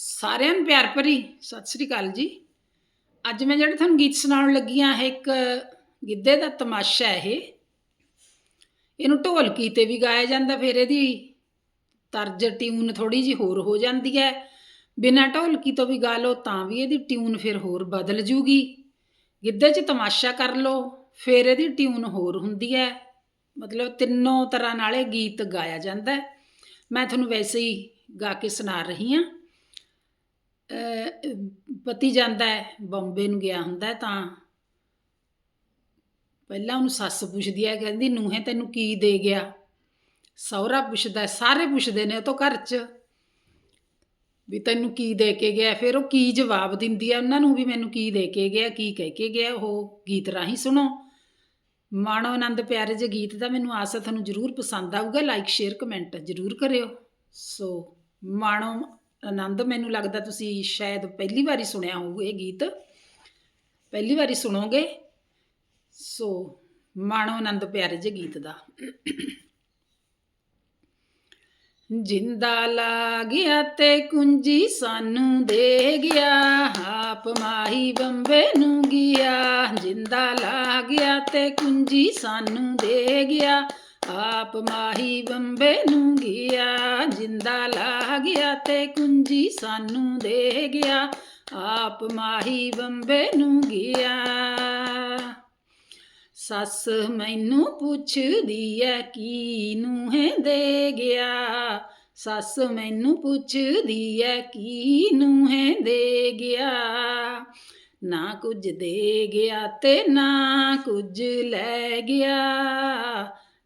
ਸਾਰਿਆਂ ਨੂੰ ਪਿਆਰ ਭਰੀ ਸਤਿ ਸ੍ਰੀ ਅਕਾਲ ਜੀ। ਅੱਜ ਮੈਂ ਜਿਹੜੇ ਤੁਹਾਨੂੰ ਗੀਤ ਸੁਣਾਉਣ ਲੱਗੀ ਹਾਂ, ਇਹ ਇੱਕ ਗਿੱਧੇ ਦਾ ਤਮਾਸ਼ਾ ਹੈ ਇਹ। ਇਹਨੂੰ ਢੋਲਕੀ ਤੇ ਵੀ ਗਾਇਆ ਜਾਂਦਾ, ਫਿਰ ਇਹਦੀ ਤਰਜ ਟਿਊਨ ਥੋੜੀ ਜੀ ਹੋਰ ਹੋ ਜਾਂਦੀ ਹੈ। ਬਿਨਾਂ ਢੋਲਕੀ ਤੋਂ ਵੀ ਗਾ ਲਓ, ਤਾਂ ਵੀ ਇਹਦੀ ਟਿਊਨ ਫਿਰ ਹੋਰ ਬਦਲ ਜੂਗੀ। ਗਿੱਧੇ 'ਚ ਤਮਾਸ਼ਾ ਕਰ ਲਓ, ਫਿਰ ਇਹਦੀ ਟਿਊਨ ਹੋਰ ਹੁੰਦੀ ਹੈ। ਮਤਲਬ ਤਿੰਨੋਂ ਤਰ੍ਹਾਂ ਨਾਲ ਇਹ ਗੀਤ ਗਾਇਆ ਜਾਂਦਾ ਮੈਂ ਤੁਹਾਨੂੰ ਵੈਸੇ ਹੀ ਗਾ ਕੇ ਸੁਣਾ ਰਹੀ ਹਾਂ। ਪਤੀ ਜਾਂਦਾ ਹੈ, ਬੰਬੇ ਨੂੰ ਗਿਆ ਹੁੰਦਾ ਤਾਂ ਪਹਿਲਾਂ ਉਹਨੂੰ ਸੱਸ ਪੁੱਛਦੀ ਹੈ, ਕਹਿੰਦੀ ਨੂੰਹੇ ਤੈਨੂੰ ਕੀ ਦੇ ਗਿਆ? ਸਹੁਰਾ ਪੁੱਛਦਾ ਸਾਰੇ ਪੁੱਛਦੇ ਨੇ ਉਹ ਤੋਂ ਘਰ 'ਚ ਵੀ ਤੈਨੂੰ ਕੀ ਦੇ ਕੇ ਗਿਆ? ਫਿਰ ਉਹ ਕੀ ਜਵਾਬ ਦਿੰਦੀ ਹੈ? ਉਹਨਾਂ ਨੂੰ ਵੀ ਮੈਨੂੰ ਕੀ ਦੇ ਕੇ ਗਿਆ, ਕੀ ਕਹਿ ਕੇ ਗਿਆ? ਉਹ ਗੀਤ ਰਾਹੀਂ ਸੁਣੋ। ਮਾਣੋ ਆਨੰਦ ਪਿਆਰੇ ਜੇ ਗੀਤ ਦਾ ਮੈਨੂੰ ਆਸ ਹੈ, ਤੁਹਾਨੂੰ ਜ਼ਰੂਰ ਪਸੰਦ ਆਊਗਾ। ਲਾਈਕ ਸ਼ੇਅਰ ਕਮੈਂਟ ਜ਼ਰੂਰ ਕਰਿਓ। ਸੋ ਮਾਣੋ ਆਨੰਦ, ਮੈਨੂੰ ਲੱਗਦਾ ਤੁਸੀਂ ਸ਼ਾਇਦ ਪਹਿਲੀ ਵਾਰੀ ਸੁਣਿਆ ਹੋਊ ਇਹ ਗੀਤ। ਪਹਿਲੀ ਵਾਰੀ ਸੁਣੋਗੇ, ਸੋ ਮਾਣੋ ਆਨੰਦ ਪਿਆਰੇ ਜੇ ਗੀਤ ਦਾ। ਜਿੰਦਾ ਲਾ ਗਿਆ ਤੇ ਕੁੰਜੀ ਸਾਨੂੰ ਦੇ ਗਿਆ, ਆਪ ਮਾਹੀ ਬੰਬੇ ਨੂੰ ਗਿਆ। ਜਿੰਦਾ ਲਾ ਗਿਆ ਤੇ ਕੁੰਜੀ ਸਾਨੂੰ ਦੇ ਗਿਆ ਆਪ ਮਾਹੀ ਬੰਬੇ ਨੂੰ ਗਿਆ, ਜਿੰਦਾ ਲਾ ਗਿਆ ਤੇ ਕੁੰਜੀ ਸਾਨੂੰ ਦੇ ਗਿਆ। ਆਪ ਮਾਹੀ ਬੰਬੇ ਨੂੰ ਗਿਆ। ਸੱਸ ਮੈਨੂੰ ਪੁੱਛਦੀ ਐ ਕੀ ਨੂੰ ਹੈ ਦੇ ਗਿਆ? ਸੱਸ ਮੈਨੂੰ ਪੁੱਛਦੀ ਐ ਕੀ ਨੂੰ ਹੈ ਦੇ ਗਿਆ? ਨਾ ਕੁਝ ਦੇ ਗਿਆ ਤੇ ਨਾ ਕੁਝ ਲੈ ਗਿਆ।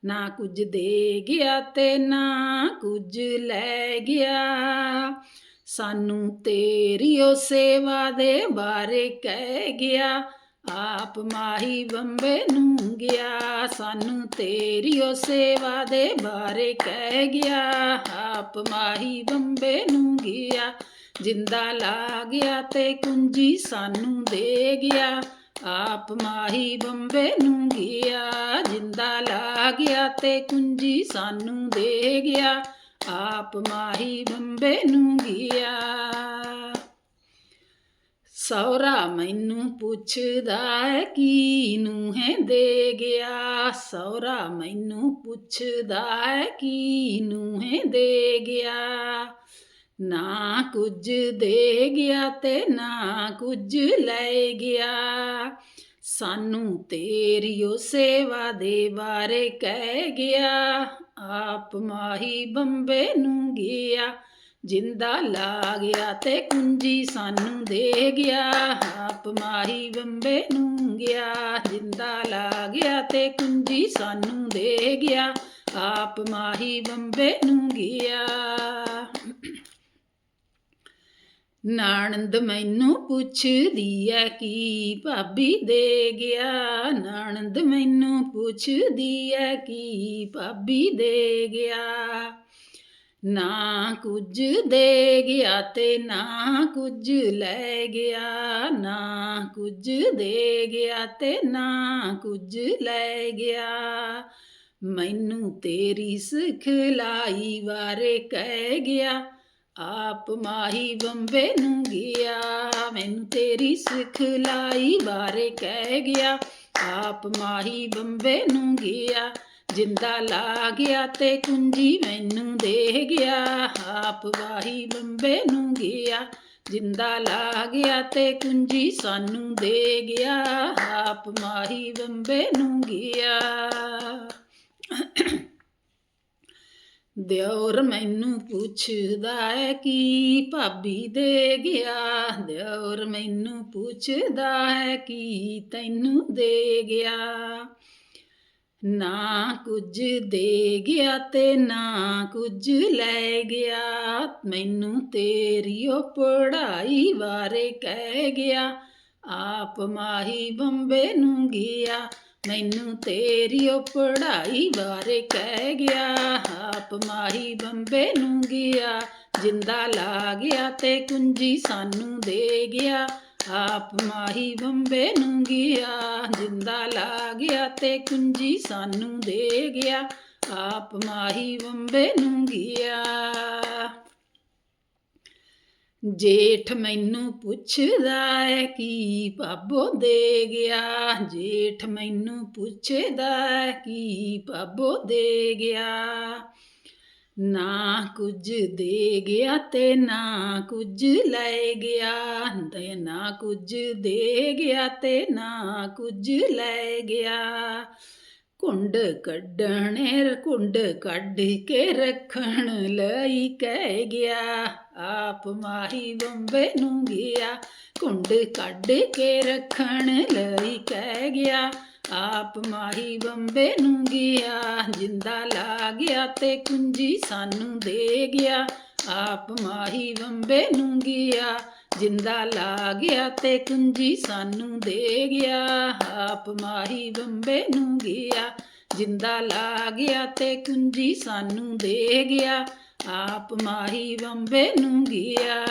ਨਾ ਕੁਝ ਦੇ ਗਿਆ ਤੇ ਨਾ ਕੁਝ ਲੈ ਗਿਆ। ਸਾਨੂੰ ਤੇਰੀ ਉਹ ਸੇਵਾ ਦੇ ਬਾਰੇ ਕਹਿ ਗਿਆ, ਆਪ ਮਾਹੀ ਬੰਬੇ ਨੂੰ ਗਿਆ। ਸਾਨੂੰ ਤੇਰੀ ਉਹ ਸੇਵਾ ਦੇ ਬਾਰੇ ਕਹਿ ਗਿਆ, ਆਪ ਮਾਹੀ ਬੰਬੇ ਨੂੰ ਗਿਆ। ਜਿੰਦਾ ਲਾ ਗਿਆ ਤੇ ਕੁੰਜੀ ਸਾਨੂੰ ਦੇ ਗਿਆ। ਆਪ ਮਾਹੀ ਬੰਬੇ ਨੂੰ ਗਿਆ, ਜਿੰਦਾ ਲਾ ਗਿਆ ਤੇ ਕੁੰਜੀ ਸਾਨੂੰ ਦੇ ਗਿਆ। ਆਪ ਮਾਹੀ ਬੰਬੇ ਨੂੰ ਗਿਆ। ਸੌਰਾ ਮੈਨੂੰ ਪੁੱਛਦਾ ਹੈ ਕੀ ਨੂੰ ਹੈ ਦੇ ਗਿਆ। ਸੌਰਾ ਮੈਨੂੰ ਪੁੱਛਦਾ ਹੈ ਕੀ ਨੂੰ ਹੈ ਦੇ ਗਿਆ। ਨਾ ਕੁਝ ਦੇ ਗਿਆ ਤੇ ਨਾ ਕੁਝ ਲੈ ਗਿਆ। ਸਾਨੂੰ ਤੇਰੀ ਉਹ ਸੇਵਾ ਦੇ ਬਾਰੇ ਕਹਿ ਗਿਆ। ਆਪ ਮਾਹੀ ਬੰਬੇ ਨੂੰ ਗਿਆ। ਜਿੰਦਾ ਲਾ ਗਿਆ ਤੇ ਕੁੰਜੀ ਸਾਨੂੰ ਦੇ ਗਿਆ। ਆਪ ਮਾਹੀ ਬੰਬੇ ਨੂੰ ਗਿਆ। ਜਿੰਦਾ ਲਾ ਗਿਆ ਤੇ ਕੁੰਜੀ ਸਾਨੂੰ ਦੇ ਗਿਆ। ਆਪ ਮਾਹੀ ਬੰਬੇ ਨੂੰ ਗਿਆ। ਨਾਨੰਦ ਮੈਨੂੰ ਪੁੱਛਦੀ ਐ ਕੀ ਭਾਬੀ ਦੇ ਗਿਆ? ਨਾਨੰਦ ਮੈਨੂੰ ਪੁੱਛਦੀ ਐ ਕੀ ਭਾਬੀ ਦੇ ਗਿਆ? ਨਾ ਕੁਝ ਦੇ ਗਿਆ ਤੇ ਨਾ ਕੁਝ ਲੈ ਗਿਆ। ਨਾ ਕੁਝ ਦੇ ਗਿਆ ਤੇ ਨਾ ਕੁਝ ਲੈ ਗਿਆ। ਮੈਨੂੰ ਤੇਰੀ ਸਿਖਲਾਈ ਬਾਰੇ ਕਹਿ ਗਿਆ। ਆਪ ਮਾਹੀ ਬੰਬੇ ਨੂੰ ਗਿਆ, ਮੈਨੂੰ ਤੇਰੀ ਸਿਖਲਾਈ ਬਾਰੇ ਕਹਿ ਗਿਆ। ਆਪ ਮਾਹੀ ਬੰਬੇ ਨੂੰ ਗਿਆ, ਜਿੰਦਾ ਲਾ ਗਿਆ ਤੇ ਕੁੰਜੀ ਮੈਨੂੰ ਦੇ ਗਿਆ। ਆਪ ਵਾਹੀ ਬੰਬੇ ਨੂੰ ਗਿਆ, ਜਿੰਦਾ ਲਾ ਗਿਆ ਤੇ ਕੁੰਜੀ ਸਾਨੂੰ ਦੇ ਗਿਆ। ਆਪ ਮਾਹੀ ਬੰਬੇ ਨੂੰ ਗਿਆ। ਦਿਓਰ ਮੈਨੂੰ ਪੁੱਛਦਾ ਹੈ ਕਿ ਭਾਬੀ ਦੇ ਗਿਆ? ਦਿਓਰ ਮੈਨੂੰ ਪੁੱਛਦਾ ਹੈ ਕਿ ਤੈਨੂੰ ਦੇ ਗਿਆ? ਨਾ ਕੁਝ ਦੇ ਗਿਆ ਤੇ ਨਾ ਕੁਝ ਲੈ ਗਿਆ। ਮੈਨੂੰ ਤੇਰੀ ਉਹ ਪੜਾਈ ਬਾਰੇ ਕਹਿ ਗਿਆ। ਆਪ ਮਾਹੀ ਬੰਬੇ ਨੂੰ ਗਿਆ। ਮੈਨੂੰ ਤੇਰੀ ਉਹ ਪੜ੍ਹਾਈ ਬਾਰੇ ਕਹਿ ਗਿਆ ਆਪ ਮਾਹੀ ਬੰਬੇ ਨੂੰ ਗਿਆ। ਜਿੰਦਾ ਲਾ ਗਿਆ ਤੇ ਕੁੰਜੀ ਸਾਨੂੰ ਦੇ ਗਿਆ ਆਪ ਮਾਹੀ ਬੰਬੇ ਨੂੰ ਗਿਆ। ਜਿੰਦਾ ਲਾ ਗਿਆ ਤੇ ਕੁੰਜੀ ਸਾਨੂੰ ਦੇ ਗਿਆ ਆਪ ਮਾਹੀ ਬੰਬੇ ਨੂੰ ਗਿਆ। ਜੇਠ ਮੈਨੂੰ ਪੁੱਛਦਾ ਏ ਕੀ ਬਾਬੋ ਦੇ ਗਿਆ। ਜੇਠ ਮੈਨੂੰ ਪੁੱਛਦਾ ਏ ਕੀ ਬਾਬੋ ਦੇ ਗਿਆ। ਨਾ ਕੁਝ ਦੇ ਗਿਆ ਤੇ ਨਾ ਕੁਝ ਲੈ ਗਿਆ। ਤੇ ਨਾ ਕੁਝ ਦੇ ਗਿਆ ਤੇ ਨਾ ਕੁਝ ਲੈ ਗਿਆ। ਕੁੰਡ ਕੱਢਣੇ, ਕੁੰਡ ਕੱਢ ਕੇ ਰੱਖਣ ਲਈ ਕਹਿ ਗਿਆ। ਆਪ ਮਾਹੀ ਬੰਬੇ ਨੂੰ ਗਿਆ। ਕੁੰਡ ਕੱਢ ਕੇ ਰੱਖਣ ਲਈ ਕਹਿ ਗਿਆ। ਆਪ ਮਾਹੀ ਬੰਬੇ ਨੂੰ ਗਿਆ। ਜਿੰਦਾ ਲਾ ਗਿਆ ਤੇ ਕੁੰਜੀ ਸਾਨੂੰ ਦੇ ਗਿਆ। ਆਪ ਮਾਹੀ ਬੰਬੇ ਨੂੰ ਗਿਆ। ਜਿੰਦਾ ਲਾ ਗਿਆ ਤੇ ਕੁੰਜੀ ਸਾਨੂੰ ਦੇ ਗਿਆ। ਆਪ ਮਾਹੀ ਬੰਬੇ ਨੂੰ ਗਿਆ। ਜਿੰਦਾ ਲਾ ਗਿਆ ਤੇ ਕੁੰਜੀ ਸਾਨੂੰ ਦੇ ਗਿਆ। ਆਪ ਮਾਹੀ ਬੰਬੇ ਨੂੰ ਗਿਆ।